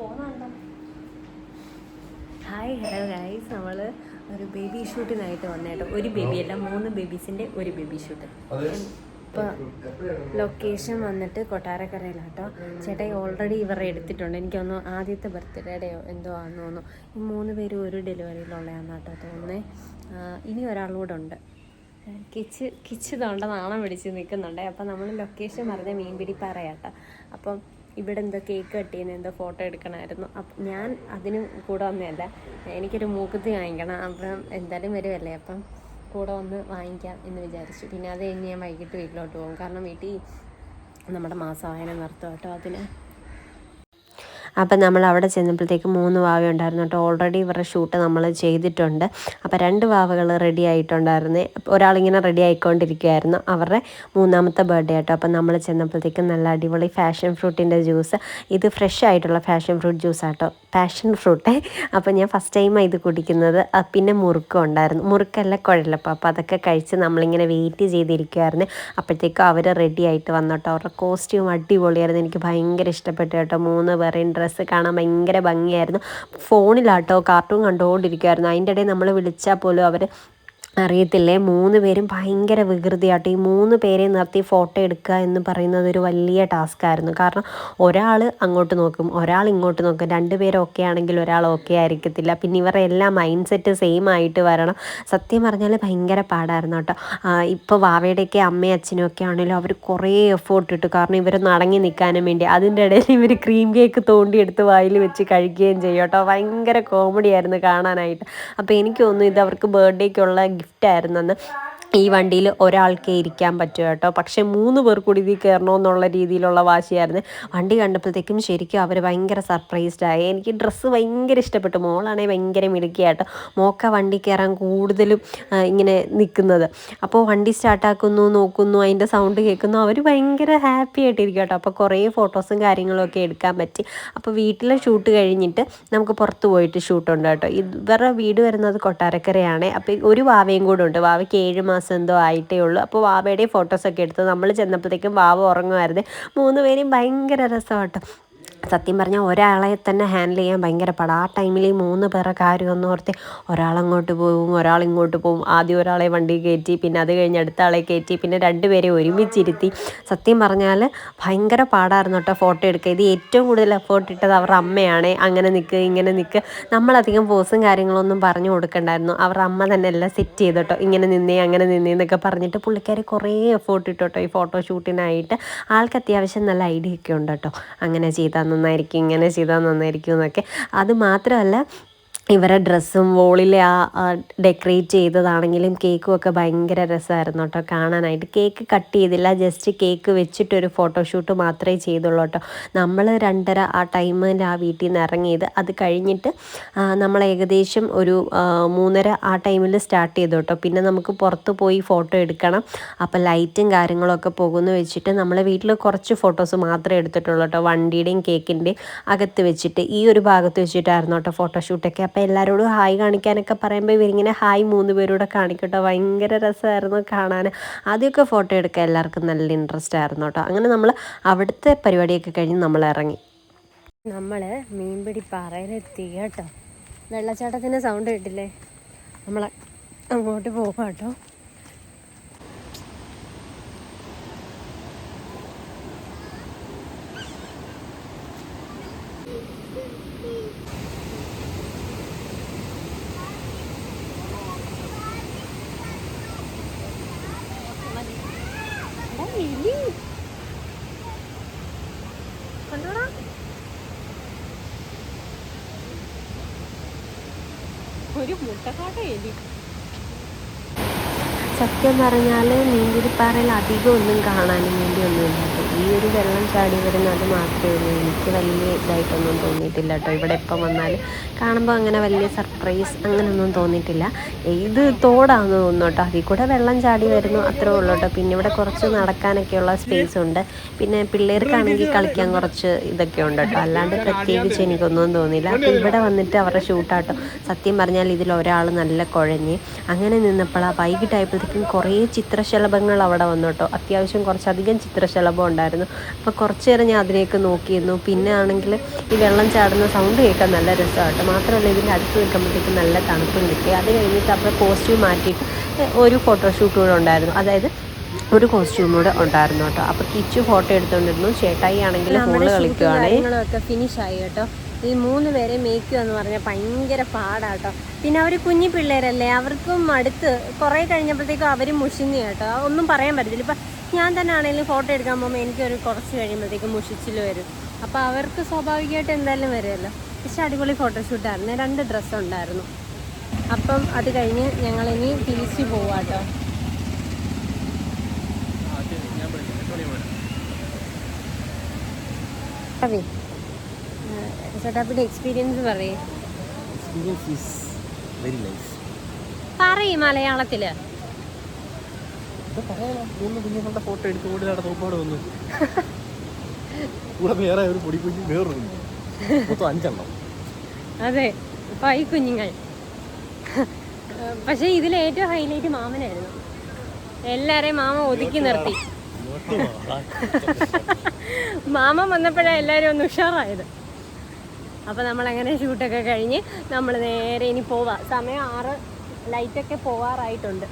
പോകുന്നുണ്ടോ hi hello guys നമ്മൾ ഒരു ബേബി ഷൂട്ടിനായിട്ട് വന്നേട്ടോ ഒരു ബേബി അല്ല മൂന്ന് ബേബീസിന്റെ ഒരു ബേബി ഷൂട്ട് ഇപ്പോൾ ലൊക്കേഷൻ വന്നിട്ട് കൊട്ടാരക്കരയിലാണ് കൊട്ടാരക്കരയിലാട്ടോ. ചേട്ടായി ഓൾറെഡി ഇവരെ എടുത്തിട്ടുണ്ട്. എനിക്കൊന്ന് ആദ്യത്തെ ബർത്ത്ഡേയുടെയോ എന്തോ ആണെന്ന് തോന്നുന്നു. ഈ മൂന്ന് പേരും ഒരു ഡെലിവറിയിലുള്ളതാണെന്ന് കേട്ടോ തോന്നുന്നേ ഇനി ഒരാളുകൂടെ ഉണ്ട്. കിച്ച് കിച്ച് തോണ്ട നാണം പിടിച്ച് നിൽക്കുന്നുണ്ട്. അപ്പം നമ്മൾ ലൊക്കേഷൻ പറഞ്ഞ മീൻപിടി പറയാട്ടോ. അപ്പം ഇവിടെ എന്തോ കേക്ക് കട്ട് ചെയ്യുന്ന എന്തോ ഫോട്ടോ എടുക്കണമായിരുന്നു. അപ്പം ഞാൻ അതിന് കൂടെ വന്നതല്ല എനിക്കൊരു മൂക്കുത്തി വാങ്ങിക്കണം. അപ്പം എന്തായാലും വരുമല്ലേ അപ്പം കൂടെ വന്ന് വാങ്ങിക്കാം എന്ന് വിചാരിച്ചു. പിന്നെ അത് കഴിഞ്ഞ് ഞാൻ വൈകിട്ട് വീട്ടിലോട്ട് പോകും. കാരണം വീട്ടിൽ നമ്മുടെ മാസവായന നിർത്തും കേട്ടോ അതിന്. അപ്പം നമ്മൾ അവിടെ ചെന്നപ്പോഴത്തേക്ക് മൂന്ന് വാവ ഉണ്ടായിരുന്നു കേട്ടോ. ഓൾറെഡി ഇവരുടെ ഷൂട്ട് നമ്മൾ ചെയ്തിട്ടുണ്ട്. അപ്പോൾ രണ്ട് വാവകൾ റെഡി ആയിട്ടുണ്ടായിരുന്നേ. ഒരാളിങ്ങനെ റെഡി ആയിക്കൊണ്ടിരിക്കുമായിരുന്നു അവരുടെ മൂന്നാമത്തെ ബർത്ത്ഡേ ആട്ടോ. അപ്പം നമ്മൾ ചെന്നപ്പോഴത്തേക്കും നല്ല അടിപൊളി ഫാഷൻ ഫ്രൂട്ടിന്റെ ജ്യൂസ് ഇത് ഫ്രഷ് ആയിട്ടുള്ള ഫാഷൻ ഫ്രൂട്ട് ജ്യൂസ് ആട്ടോ. പാഷൻ ഫ്രൂട്ടേ അപ്പോൾ ഞാൻ ഫസ്റ്റ് ടൈമാണ് ഇത് കുടിക്കുന്നത്. പിന്നെ മുറുക്കം ഉണ്ടായിരുന്നു. മുറുക്കല്ല കുഴലപ്പം. അപ്പോൾ അതൊക്കെ കഴിച്ച് നമ്മളിങ്ങനെ വെയിറ്റ് ചെയ്തിരിക്കുമായിരുന്നു അപ്പോഴത്തേക്കും അവർ റെഡി ആയിട്ട് വന്നോട്ടോ അവരുടെ കോസ്റ്റ്യൂം അടിപൊളിയായിരുന്നു. എനിക്ക് ഭയങ്കര ഇഷ്ടപ്പെട്ടു കേട്ടോ. മൂന്ന് പേരെയും കാണാൻ ഭയങ്കര ഭംഗിയായിരുന്നു. ഫോണിലാട്ടോ കാർട്ടൂൺ കണ്ടുകൊണ്ടിരിക്കുമായിരുന്നു അതിന്റെ ഇടയിൽ നമ്മൾ വിളിച്ചാൽ പോലും അവർ അറിയത്തില്ലേ? മൂന്ന് പേരും ഭയങ്കര വികൃതിയാട്ടോ. ഈ മൂന്ന് പേരെ നിർത്തി ഫോട്ടോ എടുക്കുക എന്ന് പറയുന്നത് ഒരു വലിയ ടാസ്ക് ആയിരുന്നു. കാരണം ഒരാൾ അങ്ങോട്ട് നോക്കും ഒരാൾ ഇങ്ങോട്ട് നോക്കും. രണ്ട് പേരും ഓക്കെ ആണെങ്കിൽ ഒരാൾ ഓക്കെ ആയിരിക്കത്തില്ല. പിന്നെ ഇവരുടെ എല്ലാ മൈൻഡ് സെറ്റ് സെയിം ആയിട്ട് വരണം. സത്യം പറഞ്ഞാൽ ഭയങ്കര പാടായിരുന്നു കേട്ടോ. ഇപ്പോൾ വാവയുടെയൊക്കെ അമ്മയും അച്ഛനും ഒക്കെ ആണെങ്കിലും അവർ കുറേ എഫേർട്ട് ഇട്ടു. കാരണം ഇവർ നടങ്ങി നിൽക്കാനും വേണ്ടി. അതിന്റെ ഇടയിൽ ഇവർ ക്രീം കേക്ക് തോണ്ടിയെടുത്ത് വായിൽ വെച്ച് കഴിക്കുകയും ചെയ്യും കേട്ടോ. ഭയങ്കര കോമഡി ആയിരുന്നു കാണാനായിട്ട്. അപ്പോൾ എനിക്ക് തോന്നുന്നു ഇത് അവർക്ക് ബർത്ത്ഡേക്കുള്ള ആയിരുന്നെന്ന് ഈ വണ്ടിയിൽ ഒരാൾക്കേ ഇരിക്കാൻ പറ്റും കേട്ടോ. പക്ഷേ മൂന്ന് പേർ കൂടി ഇതിൽ കയറണമെന്നുള്ള രീതിയിലുള്ള വാശിയായിരുന്നു. വണ്ടി കണ്ടപ്പോഴത്തേക്കും ശരിക്കും അവർ ഭയങ്കര സർപ്രൈസ്ഡ് ആയി. എനിക്ക് ഡ്രസ്സ് ഭയങ്കര ഇഷ്ടപ്പെട്ടു. മോളാണെങ്കിൽ ഭയങ്കര മിടുക്കിയായിട്ടോ മോക്ക വണ്ടി കയറാൻ കൂടുതലും ഇങ്ങനെ നിൽക്കുന്നത് അപ്പോൾ വണ്ടി സ്റ്റാർട്ടാക്കുന്നു നോക്കുന്നു അതിന്റെ സൗണ്ട് കേൾക്കുന്നു അവർ ഭയങ്കര ഹാപ്പി ആയിട്ടിരിക്കും കേട്ടോ. അപ്പോൾ കുറേ ഫോട്ടോസും കാര്യങ്ങളൊക്കെ എടുക്കാൻ പറ്റി. അപ്പോൾ വീട്ടിലെ ഷൂട്ട് കഴിഞ്ഞിട്ട് നമുക്ക് പുറത്ത് പോയിട്ട് ഷൂട്ടുണ്ട് കേട്ടോ. ഇവരുടെ വീട് വരുന്നത് കൊട്ടാരക്കരയാണ്. അപ്പോൾ ഒരു വാവയും കൂടെ ഉണ്ട്. വാവയ്ക്ക് ഏഴ് മാസം എന്തോ ആയിട്ടേ ഉള്ളൂ. അപ്പോൾ വാവയുടെയും ഫോട്ടോസൊക്കെ എടുത്തു നമ്മൾ ചെന്നപ്പോഴത്തേക്കും വാവ ഉറങ്ങുമായിരുന്നു. മൂന്ന് പേരും ഭയങ്കര രസമാട്ടോ. സത്യം പറഞ്ഞാൽ ഒരാളെ തന്നെ ഹാൻഡിൽ ചെയ്യാൻ ഭയങ്കര പാടാ. ആ ടൈമിൽ ഈ മൂന്ന് പേരുടെ കാര്യം ഒന്ന് ഓർത്ത് ഒരാളങ്ങോട്ട് പോകും ഒരാൾ ഇങ്ങോട്ട് പോകും ആദ്യം ഒരാളെ വണ്ടി കയറ്റി പിന്നെ അത് കഴിഞ്ഞ് അടുത്ത ആളെ കയറ്റി പിന്നെ രണ്ടുപേരെ ഒരുമിച്ചിരുത്തി. സത്യം പറഞ്ഞാൽ ഭയങ്കര പാടായിരുന്നു കേട്ടോ ഫോട്ടോ എടുക്കുക. ഇത് ഏറ്റവും കൂടുതൽ എഫേർട്ട് ഇട്ടത് അവരുടെ അമ്മയാണ്. അങ്ങനെ നിൽക്കുക ഇങ്ങനെ നിൽക്കുക നമ്മളധികം പോസും കാര്യങ്ങളൊന്നും പറഞ്ഞു കൊടുക്കണ്ടായിരുന്നു. അവരുടെ അമ്മ തന്നെ എല്ലാം സെറ്റ് ചെയ്ത് കേട്ടോ. ഇങ്ങനെ നിന്നേ അങ്ങനെ നിന്നേ എന്നൊക്കെ പറഞ്ഞിട്ട് പുള്ളിക്കാർ കുറേ എഫേർട്ട് ഇട്ടോട്ടോ ഈ ഫോട്ടോ ഷൂട്ടിനായിട്ട് ആൾക്ക് അത്യാവശ്യം നല്ല ഐഡിയ ഒക്കെ ഉണ്ട് കേട്ടോ. അങ്ങനെ ചെയ്താൽ നന്നായിരിക്കും ഇങ്ങനെ ചെയ്താൽ നന്നായിരിക്കും എന്നൊക്കെ. അത് മാത്രമല്ല ഇവരെ ഡ്രസ്സും വോളിലെ ആ ഡെക്കറേറ്റ് ചെയ്തതാണെങ്കിലും കേക്കും ഒക്കെ ഭയങ്കര രസമായിരുന്നു കേട്ടോ കാണാനായിട്ട്. കേക്ക് കട്ട് ചെയ്തില്ല ജസ്റ്റ് കേക്ക് വെച്ചിട്ടൊരു ഫോട്ടോഷൂട്ട് മാത്രമേ ചെയ്തുള്ളൂ കേട്ടോ. നമ്മൾ രണ്ടര ആ ടൈമിൽ ആ വീട്ടിൽ നിന്ന് ഇറങ്ങിയത്. അത് കഴിഞ്ഞിട്ട് നമ്മൾ ഏകദേശം ഒരു മൂന്നര ആ ടൈമിൽ സ്റ്റാർട്ട് ചെയ്തു കേട്ടോ. പിന്നെ നമുക്ക് പുറത്ത് പോയി ഫോട്ടോ എടുക്കണം. അപ്പോൾ ലൈറ്റും കാര്യങ്ങളൊക്കെ പോകുന്നു വെച്ചിട്ട് നമ്മൾ വീട്ടിൽ കുറച്ച് ഫോട്ടോസ് മാത്രമേ എടുത്തിട്ടുള്ളൂ കേട്ടോ. വണ്ടിയുടെയും കേക്കിന്റെയും അകത്ത് വെച്ചിട്ട് ഈ ഒരു ഭാഗത്ത് വെച്ചിട്ടായിരുന്നു കേട്ടോ ഫോട്ടോഷൂട്ടൊക്കെ അപ്പോൾ എല്ലാവരോടും ഹായ് കാണിക്കാനൊക്കെ പറയുമ്പോൾ ഇവരിങ്ങനെ ഹായ് മൂന്ന് പേരൂടെ കാണിക്കട്ടോ. ഭയങ്കര രസമായിരുന്നു കാണാൻ ആദ്യമൊക്കെ ഫോട്ടോ എടുക്കാൻ എല്ലാവർക്കും നല്ല ഇൻട്രസ്റ്റ് ആയിരുന്നു കേട്ടോ. അങ്ങനെ നമ്മൾ അവിടുത്തെ പരിപാടിയൊക്കെ കഴിഞ്ഞ് നമ്മൾ ഇറങ്ങി നമ്മൾ മീൻപിടി പാറയിലെത്തി കേട്ടോ. വെള്ളച്ചാട്ടത്തിന്റെ സൗണ്ട് കേട്ടില്ലേ? നമ്മൾ അങ്ങോട്ട് പോകാം കേട്ടോ. എലി. കണ്ടോടാ? ഒരു മുട്ടക്കാട്ട എലി സത്യം പറഞ്ഞാൽ നീന്തിരിപ്പാറയിൽ അധികം ഒന്നും കാണാനും വേണ്ടി ഒന്നുമില്ല കേട്ടോ. ഈ ഒരു വെള്ളം ചാടി വരുന്ന അത് മാത്രമേ ഉള്ളൂ. എനിക്ക് വലിയ ഇതായിട്ടൊന്നും തോന്നിയിട്ടില്ല കേട്ടോ. ഇവിടെ എപ്പം വന്നാൽ കാണുമ്പോൾ അങ്ങനെ വലിയ സർപ്രൈസ് അങ്ങനെയൊന്നും തോന്നിയിട്ടില്ല. ഇത് തോടാന്ന് തോന്നുന്നു കേട്ടോ. അതിൽ കൂടെ വെള്ളം ചാടി വരുന്നു അത്രേ ഉള്ളൂ കേട്ടോ. പിന്നെ ഇവിടെ കുറച്ച് നടക്കാനൊക്കെയുള്ള സ്പേസ് ഉണ്ട്. പിന്നെ പിള്ളേർക്കാണെങ്കിൽ കളിക്കാൻ കുറച്ച് ഇതൊക്കെ ഉണ്ട് കേട്ടോ. അല്ലാണ്ട് പ്രത്യേകിച്ച് എനിക്കൊന്നും തോന്നിയില്ല. അപ്പോൾ ഇവിടെ വന്നിട്ട് അവരുടെ ഷൂട്ടാട്ടോ സത്യം പറഞ്ഞാൽ ഇതിൽ ഒരാൾ നല്ല കുഴഞ്ഞ് അങ്ങനെ നിന്നപ്പോൾ ആ വൈകിട്ടായപ്പോഴത്തേക്കും കുറേ ചിത്രശലഭങ്ങൾ അവിടെ വന്നു കേട്ടോ. അത്യാവശ്യം കുറച്ചധികം ചിത്രശലഭം ഉണ്ടായിരുന്നു. അപ്പോൾ കുറച്ച് നേരം ഞാൻ അതിലേക്ക് നോക്കിയിരുന്നു. പിന്നെ ആണെങ്കിൽ ഈ വെള്ളം ചാടുന്ന സൗണ്ട് കേൾക്കാൻ നല്ല രസമാട്ടോ മാത്രമല്ല ഇതിന്റെ അടുത്ത് നിൽക്കുമ്പോഴത്തേക്ക് നല്ല തണുപ്പും കിട്ടി. അത് കഴിഞ്ഞിട്ട് അപ്പോൾ കോസ്റ്റ്യൂം മാറ്റിയിട്ട് ഒരു ഫോട്ടോഷൂട്ട് കൂടെ ഉണ്ടായിരുന്നു. അതായത് ഒരു കോസ്റ്റ്യൂം കൂടെ ഉണ്ടായിരുന്നു കേട്ടോ. അപ്പോൾ കിച്ചു ഫോട്ടോ എടുത്തുകൊണ്ടിരുന്നു ചേട്ടായി ആണെങ്കിൽ ഫോണ് കളിക്കുകയാണ് ഫിനിഷ് ആയി കേട്ടോ. ഈ മൂന്ന് പേരെ മേയ്ക്കുക എന്ന് പറഞ്ഞാൽ ഭയങ്കര പാടാട്ടോ പിന്നെ അവർ കുഞ്ഞു പിള്ളേരല്ലേ അവർക്കും അടുത്ത് കുറേ കഴിഞ്ഞപ്പോഴത്തേക്കും അവർ മുഷിഞ്ഞു കേട്ടോ. ഒന്നും പറയാൻ പറ്റത്തില്ല. ഇപ്പം ഞാൻ തന്നെ ആണെങ്കിലും ഫോട്ടോ എടുക്കാൻ പോകുമ്പോൾ എനിക്കൊരു കുറച്ച് കഴിയുമ്പോഴത്തേക്കും മുഷിച്ചിൽ വരും. അപ്പോൾ അവർക്ക് സ്വാഭാവികമായിട്ട് എന്തായാലും വരുമല്ലോ പക്ഷെ അടിപൊളി ഫോട്ടോഷൂട്ടായിരുന്നു രണ്ട് ഡ്രസ്സ് ഉണ്ടായിരുന്നു. അപ്പം അത് കഴിഞ്ഞ് ഞങ്ങളിനി തിരിച്ചു പോവാട്ടോ അതെ. ചേട്ടാപ്പിയുടെ എക്സ്പീരിയൻസ് പറയേ. എക്സ്പീരിയൻസ് ഈസ് വെരി നൈസ് പറയ് മലയാളത്തിൽ. എന്താ പറയാനാ. മൂന്ന് കുഞ്ഞുങ്ങളുടെ ഫോട്ടോ എടുത്ത് കൂടി അവിടെ തോപ്പാട് വന്നു. കൂടെ വേറെ ഒരു പൊടി കുഞ്ഞ് വേറൊരു കുഞ്ഞ്. മൊത്തം അഞ്ചെണ്ണം. അതെ. കുഞ്ഞുങ്ങൾ. പക്ഷെ ഇതിൽ ഏറ്റവും ഹൈലൈറ്റ് മാമനായിരുന്നു. എല്ലാരെയും മാമ ഒതുക്കി നിർത്തി. മാമ വന്നപ്പോഴാണ് എല്ലാവരും ഒന്ന് ഉഷാറായത്. അപ്പോൾ നമ്മൾ അങ്ങനെ ഷൂട്ടൊക്കെ കഴിഞ്ഞ് നമ്മൾ നേരെ ഇനി പോവാം. സമയം ആറ് ലൈറ്റൊക്കെ പോവാറായിട്ടുണ്ട്.